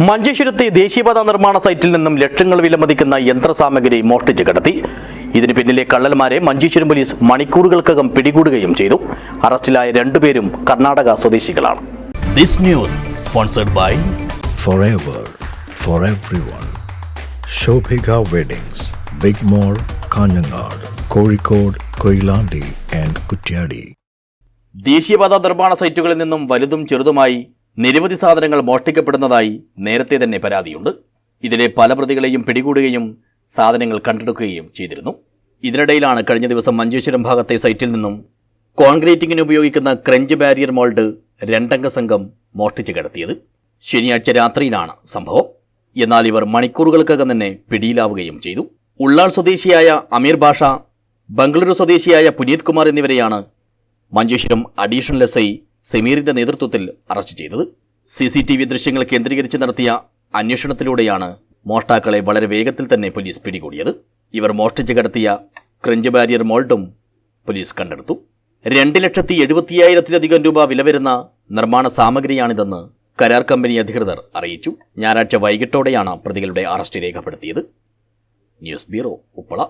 മഞ്ചേശ്വരത്തെ ദേശീയപാത നിർമ്മാണ സൈറ്റിൽ നിന്നും ലക്ഷങ്ങൾ വിലമതിക്കുന്ന യന്ത്രസാമഗ്രി മോഷ്ടിച്ച് കടത്തി ഇതിന് പിന്നിലെ കള്ളന്മാരെ മഞ്ചേശ്വരം പോലീസ് മണിക്കൂറുകൾക്കകം പിടികൂടുകയും ചെയ്തു അറസ്റ്റിലായ രണ്ടുപേരും കർണാടക സ്വദേശികളാണ് this news sponsored by forever for everyone. Shobhika Weddings, Big Mall, Kanyanad, Kozhikode, Koilandi and Kutyadi. ദേശീയപാത നിർമ്മാണ സൈറ്റുകളിൽ നിന്നും വലുതും ചെറുതുമായി നിരവധി സാധനങ്ങൾ മോഷ്ടിക്കപ്പെടുന്നതായി നേരത്തെ തന്നെ പരാതിയുണ്ട്. ഇതിലെ പല പ്രതികളെയും പിടികൂടുകയും സാധനങ്ങൾ കണ്ടെടുക്കുകയും ചെയ്തിരുന്നു. ഇതിനിടയിലാണ് കഴിഞ്ഞ ദിവസം മഞ്ചേശ്വരം ഭാഗത്തെ സൈറ്റിൽ നിന്നും കോൺക്രീറ്റിങ്ങിന് ഉപയോഗിക്കുന്ന ക്രഞ്ച് ബാരിയർ മോൾഡ് രണ്ടംഗ സംഘം മോഷ്ടിച്ച് കിടത്തിയത്. ശനിയാഴ്ച രാത്രിയിലാണ് സംഭവം. എന്നാൽ ഇവർ മണിക്കൂറുകൾക്കകം തന്നെ പിടിയിലാവുകയും ചെയ്തു. ഉള്ളാൾ സ്വദേശിയായ അമീർ ബാഷ ബംഗളൂരു സ്വദേശിയായ പുനീത് കുമാർ എന്നിവരെയാണ് മഞ്ചേശ്വരം അഡീഷണൽ എസ് ഐ സമീറിന്റെ നേതൃത്വത്തിൽ അറസ്റ്റ് ചെയ്തത്. സി സി ടി വി ദൃശ്യങ്ങൾ കേന്ദ്രീകരിച്ച് നടത്തിയ അന്വേഷണത്തിലൂടെയാണ് മോഷ്ടാക്കളെ വളരെ വേഗത്തിൽ തന്നെ പോലീസ് പിടികൂടിയത്. ഇവർ മോഷ്ടിച്ച് കടത്തിയ ക്രഞ്ച് ബാരിയർ മോൾട്ടും പോലീസ് കണ്ടെടുത്തു. രണ്ട് ലക്ഷത്തി എഴുപത്തിയായിരത്തിലധികം രൂപ വില വരുന്ന നിർമ്മാണ സാമഗ്രിയാണിതെന്ന് കരാർ കമ്പനി അധികൃതർ അറിയിച്ചു. ഞായറാഴ്ച വൈകിട്ടോടെയാണ് പ്രതികളുടെ അറസ്റ്റ് രേഖപ്പെടുത്തിയത്. News bureau Uppala.